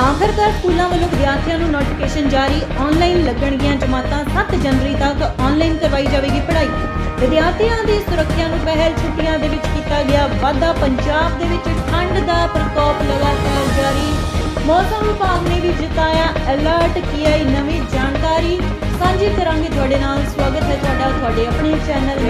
ਆਖਰਕਾਰ ਸਕੂਲਾਂ ਵੱਲੋਂ ਵਿਦਿਆਰਥੀਆਂ ਨੂੰ ਨੋਟੀਫਿਕੇਸ਼ਨ ਜਾਰੀ ਆਨਲਾਈਨ ਲੱਗਣਗੀਆਂ ਜਮਾਤਾਂ 7 ਜਨਵਰੀ ਤੱਕ ਆਨਲਾਈਨ ਕਰਵਾਈ ਜਾਵੇਗੀ ਪੜ੍ਹਾਈ। ਵਿਦਿਆਰਥੀਆਂ ਦੀ ਸੁਰੱਖਿਆ ਨੂੰ ਪਹਿਲ ਛੁੱਟੀਆਂ ਦੇ ਵਿੱਚ ਕੀਤਾ ਗਿਆ ਵਾਧਾ, ਪੰਜਾਬ ਦੇ ਵਿੱਚ ਠੰਡ ਦਾ ਪ੍ਰਕੋਪ ਲਗਾਤਾਰ ਜਾਰੀ। ਮੌਸਮ ਵਿਭਾਗ ਨੇ ਵੀ ਜਤਾਇਆ ਅਲਰਟ ਕੀ ਨਵੀਂ ਜਾਣਕਾਰੀ। ਸਾਂਝੀ ਕਰਾਂਗੇ ਤੁਹਾਡੇ ਨਾਲ, ਸਵਾਗਤ ਹੈ ਤੁਹਾਡਾ, ਤੁਹਾਡੇ ਆਪਣੇ ਚੈਨਲ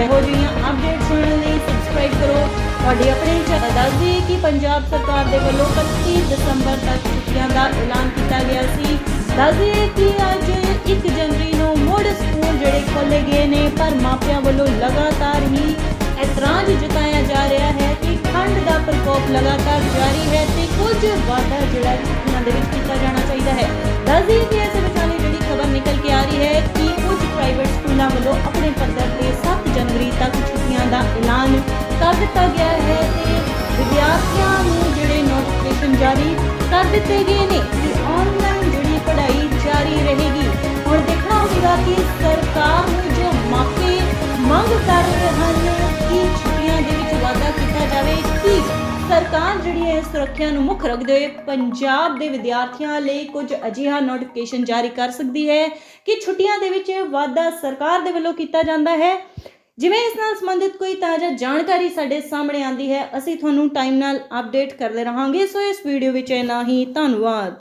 ਕਰੋ ਤੁਹਾਡੇ ਆਪਣੇ ਚੈਨਲ ਦੱਸ ਦਈਏ ਕਿ ਪੰਜਾਬ ਸਰਕਾਰ ਦੇ ਵੱਲੋਂ 31 ਦਸੰਬਰ ਤੱਕ ਛੁੱਟੀਆਂ ਦਾ ਐਲਾਨ ਕੀਤਾ ਗਿਆ ਸੀ। ਦੱਸ ਦਈਏ ਕਿ ਅੱਜ 1 ਜਨਵਰੀ ਨੂੰ ਮੁੜ ਸਕੂਲ ਜਿਹੜੇ ਖੋਲੇ ਗਏ ਨੇ, ਪਰ ਮਾਪਿਆਂ ਵੱਲੋਂ ਲਗਾਤਾਰ ਹੀ ਇਤਰਾਜ਼ ਜਤਾਇਆ ਜਾ ਰਿਹਾ ਹੈ ਕਿ ਠੰਡ ਦਾ ਪ੍ਰਕੋਪ ਲਗਾਤਾਰ ਜਾਰੀ ਹੈ ਤੇ ਕੁਝ ਵਾਧਾ ਜਿਹੜਾ ਛੁੱਟੀਆਂ ਦੇ ਵਿੱਚ ਕੀਤਾ ਜਾਣਾ ਚਾਹੀਦਾ ਹੈ। ਦੱਸ ਦਈਏ ਕਿ ਇਸ ਵਿਚਾਲੇ ਜਿਹੜੀ ਖਬਰ ਨਿਕਲ ਕੇ ਆ ਰਹੀ ਹੈ ਕਿ ਕੁਝ ਪ੍ਰਾਈਵੇਟ ਸਕੂਲਾਂ ਵੱਲੋਂ ਆਪਣੇ ਪੱਧਰ ਤੇ 7 ਜਨਵਰੀ ਤੱਕ ਛੁੱਟੀਆਂ ਦਾ ਐਲਾਨ ਕਰ ਦਿੱਤਾ ਗਿਆ ਹੈ ਤੇ ਵਿਦਿਆਰਥੀਆਂ ਨੂੰ ਜਿਹੜੇ ਨੋਟੀਫਿਕੇਸ਼ਨ ਜਾਰੀ ਕਰ ਦਿੱਤੇ ਗਏ ਨੇ ਕਿ ਆਨਲਾਈਨ ਜਿਹੜੀ ਪੜ੍ਹਾਈ ਜਾਰੀ ਰਹੇਗੀ। ਹੁਣ ਦੇਖਣਾ ਹੋਵੇਗਾ ਕਿ ਸਰਕਾਰ ਨੂੰ ਜੋ ਮਾਪੇ ਮੰਗ ਕਰ ਰਹੇ ਹਨ, ਕਿ ਛੁੱਟੀਆਂ ਦੇ ਵਿੱਚ ਵਾਧਾ ਕੀਤਾ ਜਾਵੇ, ਕਿ ਸਰਕਾਰ ਜਿਹੜੀ ਹੈ ਸੁਰੱਖਿਆ ਨੂੰ ਮੁੱਖ ਰੱਖਦੇ ਹੋਏ ਪੰਜਾਬ ਦੇ ਵਿਦਿਆਰਥੀਆਂ ਲਈ ਕੁਝ ਅਜਿਹਾ ਨੋਟੀਫਿਕੇਸ਼ਨ ਜਾਰੀ ਕਰ ਸਕਦੀ ਹੈ, ਕਿ ਛੁੱਟੀਆਂ ਦੇ ਵਿੱਚ ਵਾਧਾ ਸਰਕਾਰ ਦੇ ਵੱਲੋਂ ਕੀਤਾ ਜਾਂਦਾ ਹੈ। ਜਿਵੇਂ ਇਸ ਨਾਲ ਸੰਬੰਧਿਤ ਕੋਈ ਤਾਜ਼ਾ ਜਾਣਕਾਰੀ ਸਾਡੇ ਸਾਹਮਣੇ ਆਉਂਦੀ ਹੈ, ਅਸੀਂ ਤੁਹਾਨੂੰ ਟਾਈਮ ਨਾਲ ਅਪਡੇਟ ਕਰਦੇ ਰਹਾਂਗੇ। ਸੋ ਇਸ ਵੀਡੀਓ ਵਿੱਚ ਇੰਨਾ ਹੀ, ਧੰਨਵਾਦ।